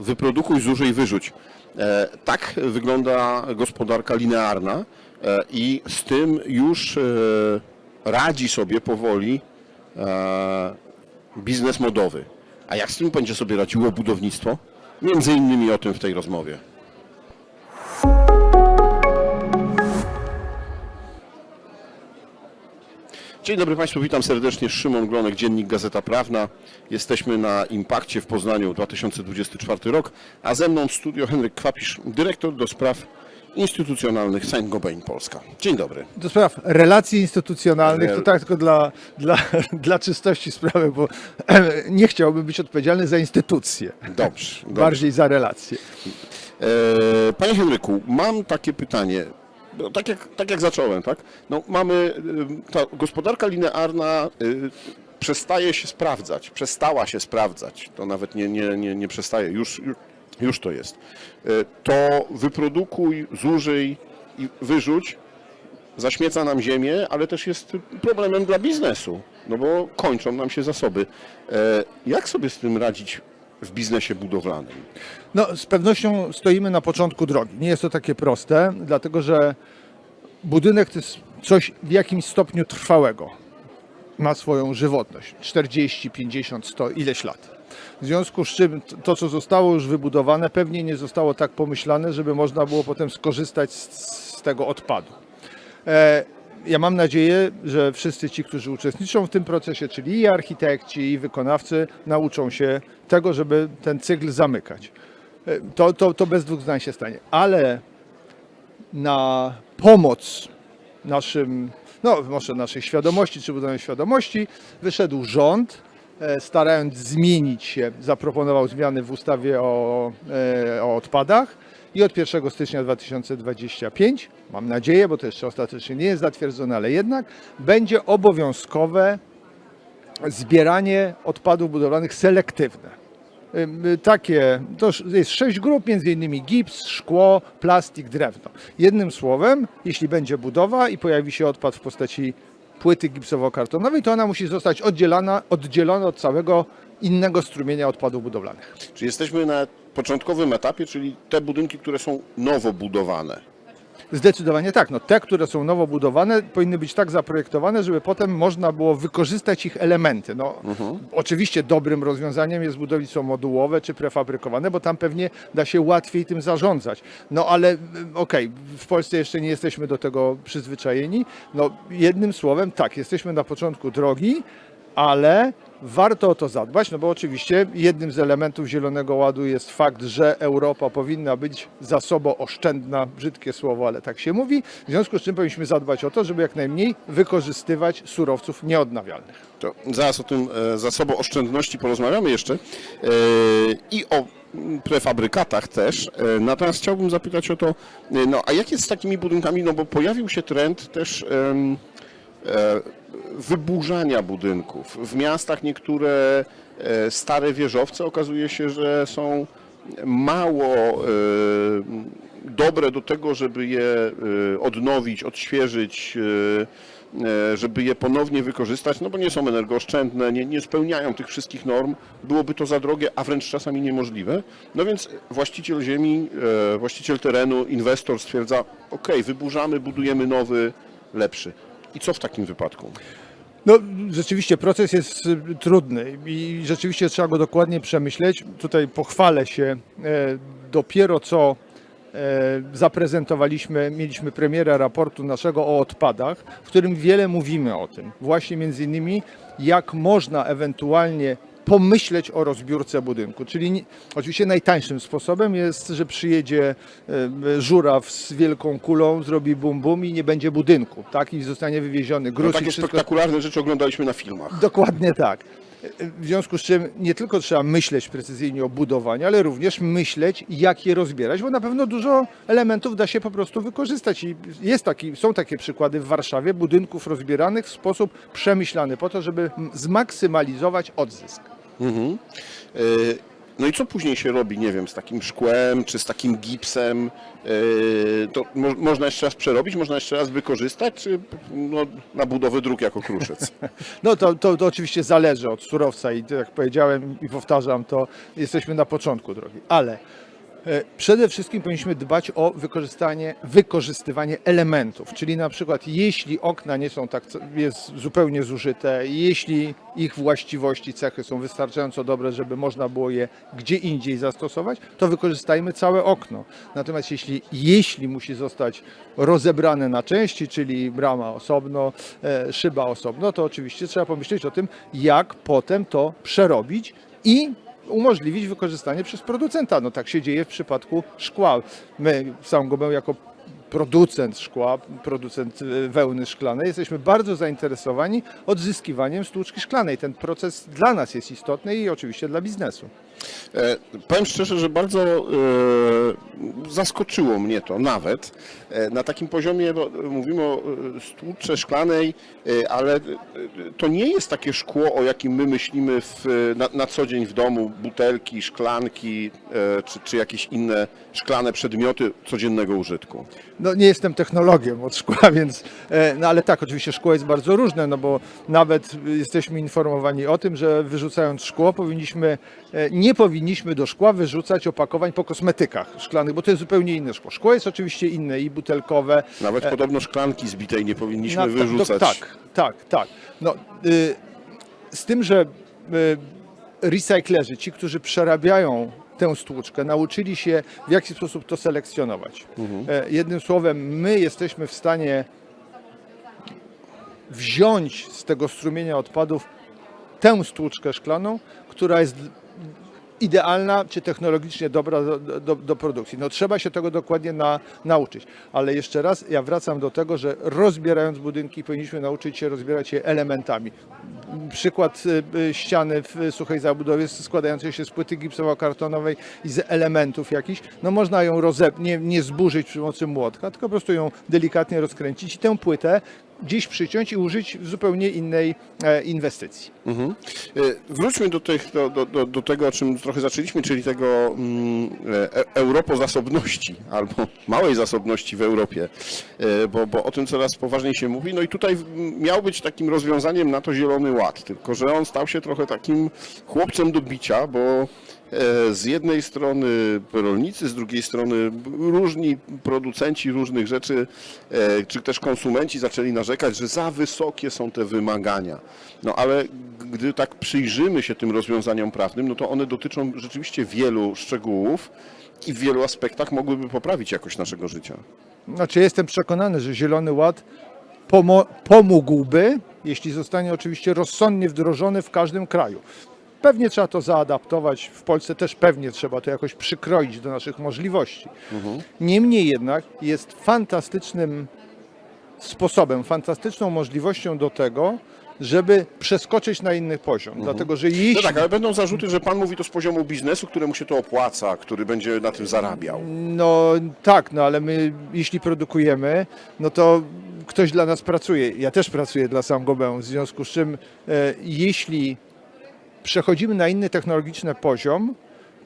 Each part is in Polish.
Wyprodukuj, zużyj, wyrzuć. E, tak wygląda gospodarka linearna e, i z tym już e, radzi sobie powoli biznes modowy. A jak z tym będzie sobie radziło budownictwo? Między innymi o tym w tej rozmowie. Dzień dobry Państwu, witam serdecznie. Szymon Glonek, Dziennik Gazeta Prawna. Jesteśmy na Impakcie w Poznaniu 2024 rok, a ze mną w studio Henryk Kwapisz, dyrektor do spraw instytucjonalnych Saint-Gobain Polska. Dzień dobry. Do spraw relacji instytucjonalnych, to tak tylko dla, dla, dla czystości sprawy, bo nie chciałbym być odpowiedzialny za instytucje, Dobrze. dobrze. bardziej za relacje. E, Panie Henryku, mam takie pytanie. No, tak, jak, tak jak zacząłem, tak? No, mamy, y, ta gospodarka linearna y, przestaje się sprawdzać, przestała się sprawdzać. To nawet nie, nie, nie, nie przestaje, już, już, już to jest. Y, To wyprodukuj, zużyj i wyrzuć zaśmieca nam ziemię, ale też jest problemem dla biznesu, no bo kończą nam się zasoby. E, Jak sobie z tym radzić w biznesie budowlanym? No, z pewnością stoimy na początku drogi. Nie jest to takie proste, dlatego że budynek to jest coś w jakimś stopniu trwałego. Ma swoją żywotność 40, 50, 100, ileś lat. W związku z czym to, co zostało już wybudowane, pewnie nie zostało tak pomyślane, żeby można było potem skorzystać z, z tego odpadu. E, Ja mam nadzieję, że wszyscy ci, którzy uczestniczą w tym procesie, czyli i architekci, i wykonawcy, nauczą się tego, żeby ten cykl zamykać. E, To, to, to bez dwóch zdań się stanie. Ale na pomoc naszym, no może naszej świadomości, czy budowaniu świadomości, wyszedł rząd, e, starając zmienić się, zaproponował zmiany w ustawie o, e, o odpadach i od 1 stycznia 2025, mam nadzieję, bo to jeszcze ostatecznie nie jest zatwierdzone, ale jednak, będzie obowiązkowe zbieranie odpadów budowlanych selektywne. Takie, to jest sześć grup, między innymi gips, szkło, plastik, drewno. Jednym słowem, jeśli będzie budowa i pojawi się odpad w postaci płyty gipsowo-kartonowej, to ona musi zostać oddzielana, oddzielona od całego innego strumienia odpadów budowlanych. Czy jesteśmy na początkowym etapie, czyli te budynki, które są nowo budowane? Zdecydowanie tak. No, te, które są nowo budowane, powinny być tak zaprojektowane, żeby potem można było wykorzystać ich elementy. No, Oczywiście dobrym rozwiązaniem jest budownictwo modułowe czy prefabrykowane, bo tam pewnie da się łatwiej tym zarządzać. No ale y, okej, w Polsce jeszcze nie jesteśmy do tego przyzwyczajeni. No, jednym słowem, tak, jesteśmy na początku drogi, ale warto o to zadbać, no bo oczywiście jednym z elementów Zielonego Ładu jest fakt, że Europa powinna być zasobooszczędna, brzydkie słowo, ale tak się mówi, w związku z czym powinniśmy zadbać o to, żeby jak najmniej wykorzystywać surowców nieodnawialnych. To zaraz o tym e, zasobooszczędności porozmawiamy jeszcze e, i o prefabrykatach też. E, Natomiast chciałbym zapytać o to, no a jak jest z takimi budynkami, no bo pojawił się trend też wyburzania budynków. W miastach niektóre e, stare wieżowce okazuje się, że są mało e, dobre do tego, żeby je e, odnowić, odświeżyć, żeby je ponownie wykorzystać, no bo nie są energooszczędne, nie, nie spełniają tych wszystkich norm, byłoby to za drogie, a wręcz czasami niemożliwe. No więc właściciel ziemi, właściciel terenu, inwestor stwierdza, ok, wyburzamy, budujemy nowy, lepszy. I co w takim wypadku? No, rzeczywiście proces jest y, trudny i rzeczywiście trzeba go dokładnie przemyśleć. Tutaj pochwalę się. E, dopiero co e, zaprezentowaliśmy, mieliśmy premierę raportu naszego o odpadach, w którym wiele mówimy o tym. Właśnie między innymi, jak można ewentualnie pomyśleć o rozbiórce budynku. Czyli nie, oczywiście najtańszym sposobem jest, że przyjedzie e, żuraw z wielką kulą, zrobi bum bum i nie będzie budynku, tak? I zostanie wywieziony No, gruz i takie wszystko. spektakularne rzeczy oglądaliśmy na filmach. Dokładnie tak. W związku z czym nie tylko trzeba myśleć precyzyjnie o budowaniu, ale również myśleć, jak je rozbierać, bo na pewno dużo elementów da się po prostu wykorzystać. I jest taki, są takie przykłady w Warszawie budynków rozbieranych w sposób przemyślany, po to, żeby zmaksymalizować odzysk. Mhm. E, No i co później się robi, nie wiem, z takim szkłem, czy z takim gipsem? Yy, To mo- można jeszcze raz przerobić, można jeszcze raz wykorzystać, czy no, na budowę dróg jako kruszec? No to, to, to oczywiście zależy od surowca i tak jak powiedziałem i powtarzam, to jesteśmy na początku drogi. Ale e, przede wszystkim powinniśmy dbać o wykorzystanie, wykorzystywanie elementów, czyli na przykład jeśli okna nie są tak, jest zupełnie zużyte, jeśli ich właściwości, cechy są wystarczająco dobre, żeby można było je gdzie indziej zastosować, to wykorzystajmy całe okno. Natomiast jeśli, jeśli musi zostać rozebrane na części, czyli brama osobno, e, szyba osobno, to oczywiście trzeba pomyśleć o tym, jak potem to przerobić i umożliwić wykorzystanie przez producenta. No tak się dzieje w przypadku szkła. My, sam Gobę jako producent szkła, producent e, wełny szklanej, jesteśmy bardzo zainteresowani odzyskiwaniem stłuczki szklanej. Ten proces dla nas jest istotny i oczywiście dla biznesu. E, Powiem szczerze, że bardzo e, zaskoczyło mnie to nawet e, na takim poziomie, bo mówimy o e, stłucze szklanej, e, ale e, to nie jest takie szkło, o jakim my myślimy w, na, na co dzień w domu, butelki, szklanki e, czy, czy jakieś inne szklane przedmioty codziennego użytku. No nie jestem technologiem od szkła, więc, e, no ale tak, oczywiście szkło jest bardzo różne, no bo nawet jesteśmy informowani o tym, że wyrzucając szkło powinniśmy, e, nie powinniśmy do szkła wyrzucać opakowań po kosmetykach szklanych, bo to jest zupełnie inne szkło. Szkło jest oczywiście inne i butelkowe, Nawet podobno szklanki zbitej nie powinniśmy na- wyrzucać. No, tak, tak, tak. No, y, z tym, że y, recyklerzy, ci, którzy przerabiają tę stłuczkę, nauczyli się w jaki sposób to selekcjonować. E, jednym słowem, my jesteśmy w stanie wziąć z tego strumienia odpadów tę stłuczkę szklaną, która jest idealna czy technologicznie dobra do, do, do produkcji. No trzeba się tego dokładnie na, nauczyć. Ale jeszcze raz, ja wracam do tego, że rozbierając budynki powinniśmy nauczyć się rozbierać je elementami. Przykład y, y, ściany w suchej zabudowie składającej się z płyty gipsowo-kartonowej i z elementów jakichś, no można ją rozep- nie, nie zburzyć przy pomocy młotka, tylko po prostu ją delikatnie rozkręcić i tę płytę gdzieś przyciąć i użyć w zupełnie innej e, inwestycji. Mhm. E, Wróćmy do, tych, do, do, do, tego, o czym trochę zaczęliśmy, czyli tego mm, e, europozasobności albo małej zasobności w Europie, bo, bo o tym coraz poważniej się mówi. No i tutaj miał być takim rozwiązaniem na to Zielony Ład, tylko że on stał się trochę takim chłopcem do bicia, bo z jednej strony rolnicy, z drugiej strony różni producenci różnych rzeczy, e, czy też konsumenci zaczęli narzekać, że za wysokie są te wymagania. No ale gdy tak przyjrzymy się tym rozwiązaniom prawnym, no to one dotyczą rzeczywiście wielu szczegółów i w wielu aspektach mogłyby poprawić jakość naszego życia. Znaczy jestem przekonany, że Zielony Ład pomógłby, jeśli zostanie oczywiście rozsądnie wdrożony w każdym kraju. Pewnie trzeba to zaadaptować, w Polsce też pewnie trzeba to jakoś przykroić do naszych możliwości. Niemniej jednak jest fantastycznym sposobem, fantastyczną możliwością do tego, żeby przeskoczyć na inny poziom. Dlatego, że jeśli... No tak, ale będą zarzuty, że pan mówi to z poziomu biznesu, któremu się to opłaca, który będzie na tym zarabiał. No tak, no ale my jeśli produkujemy, no to ktoś dla nas pracuje. Ja też pracuję dla Saint-Gobain, w związku z czym e, jeśli przechodzimy na inny technologiczny poziom,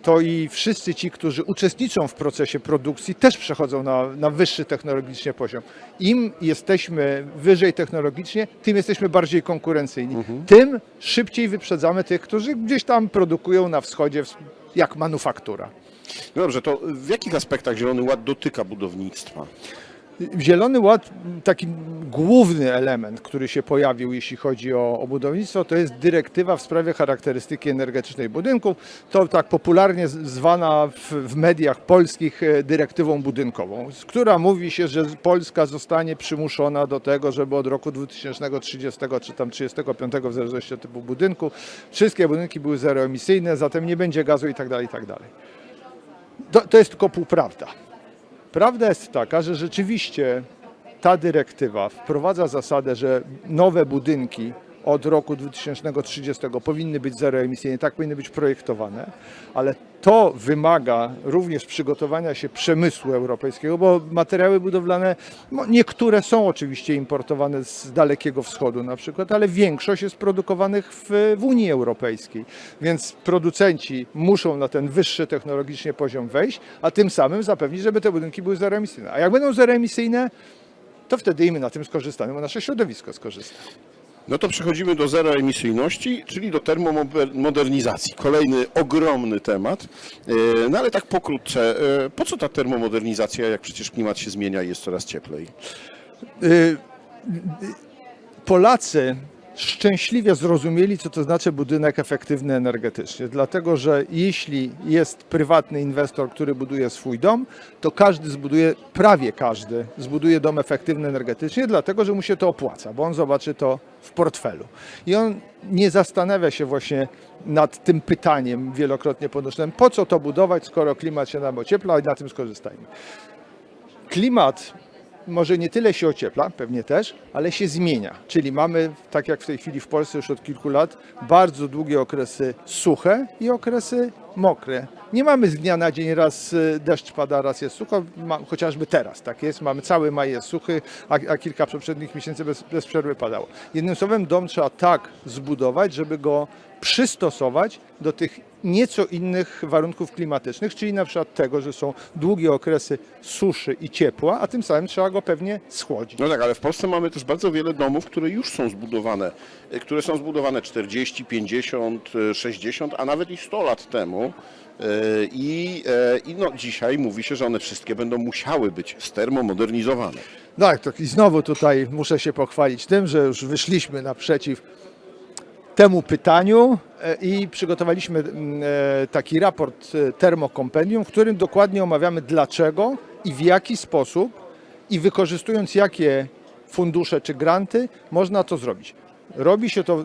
to i wszyscy ci, którzy uczestniczą w procesie produkcji, też przechodzą na, na wyższy technologicznie poziom. Im jesteśmy wyżej technologicznie, tym jesteśmy bardziej konkurencyjni. Tym szybciej wyprzedzamy tych, którzy gdzieś tam produkują na wschodzie, jak manufaktura. No dobrze, to w jakich aspektach Zielony Ład dotyka budownictwa? Zielony Ład, taki główny element, który się pojawił, jeśli chodzi o, o budownictwo, to jest dyrektywa w sprawie charakterystyki energetycznej budynków. To tak popularnie zwana w, w mediach polskich e, dyrektywą budynkową, która mówi się, że Polska zostanie przymuszona do tego, żeby od roku 2030 czy tam 35 w zależności od typu budynku, wszystkie budynki były zeroemisyjne, zatem nie będzie gazu i tak dalej, i tak dalej. To, to jest tylko półprawda. Prawda jest taka, że rzeczywiście ta dyrektywa wprowadza zasadę, że nowe budynki od roku 2030 powinny być zeroemisyjne, tak powinny być projektowane, ale to wymaga również przygotowania się przemysłu europejskiego, bo materiały budowlane, no niektóre są oczywiście importowane z Dalekiego Wschodu na przykład, ale większość jest produkowanych w, w Unii Europejskiej, więc producenci muszą na ten wyższy technologicznie poziom wejść, a tym samym zapewnić, żeby te budynki były zeroemisyjne. A jak będą zeroemisyjne, to wtedy i my na tym skorzystamy, bo nasze środowisko skorzysta. No to przechodzimy do zeroemisyjności, czyli do termomodernizacji. Kolejny ogromny temat. E, No ale tak pokrótce, e, po co ta termomodernizacja, jak przecież klimat się zmienia i jest coraz cieplej? Y, Polacy szczęśliwie zrozumieli, co to znaczy budynek efektywny energetycznie, dlatego że jeśli jest prywatny inwestor, który buduje swój dom, to każdy zbuduje, prawie każdy zbuduje dom efektywny energetycznie, dlatego że mu się to opłaca, bo on zobaczy to w portfelu. I on nie zastanawia się właśnie nad tym pytaniem wielokrotnie podnoszonym, po co to budować, skoro klimat się nam ociepla i na tym skorzystajmy klimat może nie tyle się ociepla, pewnie też, ale się zmienia. Czyli mamy, tak jak w tej chwili w Polsce już od kilku lat, bardzo długie okresy suche i okresy mokre. Nie mamy z dnia na dzień raz y, deszcz pada, raz jest sucho, chociażby teraz tak jest. Mamy cały maj jest suchy, a, a kilka poprzednich miesięcy bez, bez przerwy padało. Jednym słowem dom trzeba tak zbudować, żeby go przystosować do tych nieco innych warunków klimatycznych, czyli na przykład tego, że są długie okresy suszy i ciepła, a tym samym trzeba go pewnie schłodzić. No tak, ale w Polsce mamy też bardzo wiele domów, które już są zbudowane, e, które są zbudowane 40, 50, e, 60, a nawet i 100 lat temu. E, I, e, I no, dzisiaj mówi się, że one wszystkie będą musiały być stermomodernizowane. Tak, to i znowu tutaj muszę się pochwalić tym, że już wyszliśmy naprzeciw temu pytaniu e, i przygotowaliśmy mm, e, taki raport e, termokompendium, w którym dokładnie omawiamy dlaczego i w jaki sposób i wykorzystując jakie fundusze czy granty można to zrobić. Robi się to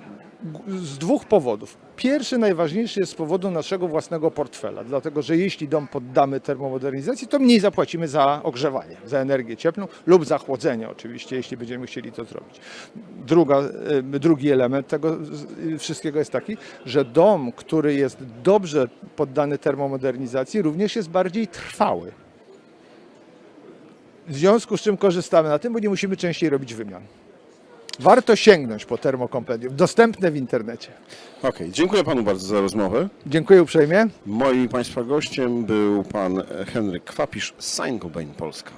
z dwóch powodów. Pierwszy, najważniejszy jest z powodu naszego własnego portfela, dlatego że jeśli dom poddamy termomodernizacji, to mniej zapłacimy za ogrzewanie, za energię cieplną lub za chłodzenie oczywiście, jeśli będziemy chcieli to zrobić. Druga, y, drugi element tego y, wszystkiego jest taki, że dom, który jest dobrze poddany termomodernizacji, również jest bardziej trwały. W związku z czym korzystamy na tym, bo nie musimy częściej robić wymian. Warto sięgnąć po termokompendium, dostępne w internecie. Okej, dziękuję panu bardzo za rozmowę. Dziękuję uprzejmie. Moim państwa gościem był pan Henryk Kwapisz z Saint-Gobain Polska.